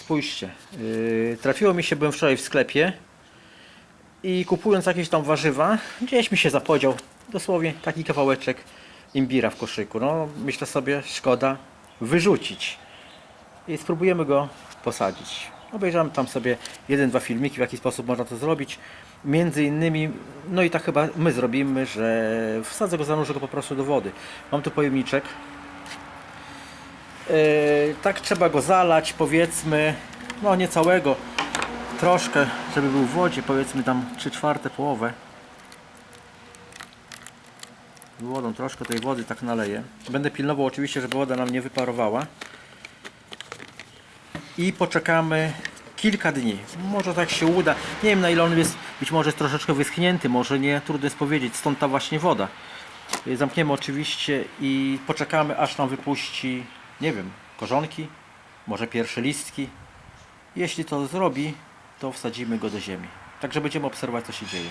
spójrzcie. Yy, trafiło mi się, byłem wczoraj w sklepie i kupując jakieś tam warzywa, gdzieś mi się zapodział dosłownie taki kawałeczek imbira w koszyku. No, myślę sobie, szkoda wyrzucić. I spróbujemy go posadzić. Obejrzałem tam sobie jeden, dwa filmiki, w jaki sposób można to zrobić. Między innymi, no i tak chyba my zrobimy, że wsadzę go, zanurzę go po prostu do wody. Mam tu pojemniczek. Yy, tak trzeba go zalać, powiedzmy, no nie całego, troszkę, żeby był w wodzie, powiedzmy tam 3 czwarte połowę. Wodą troszkę tej wody tak naleję. Będę pilnował oczywiście, żeby woda nam nie wyparowała. I poczekamy kilka dni. Może tak się uda. Nie wiem na ile on jest, być może jest troszeczkę wyschnięty, może nie, trudno jest powiedzieć, stąd ta właśnie woda. Y, Zamkniemy oczywiście i poczekamy aż nam wypuści, nie wiem, korzonki, może pierwsze listki. Jeśli to zrobi, to wsadzimy go do ziemi. Także będziemy obserwować co się dzieje.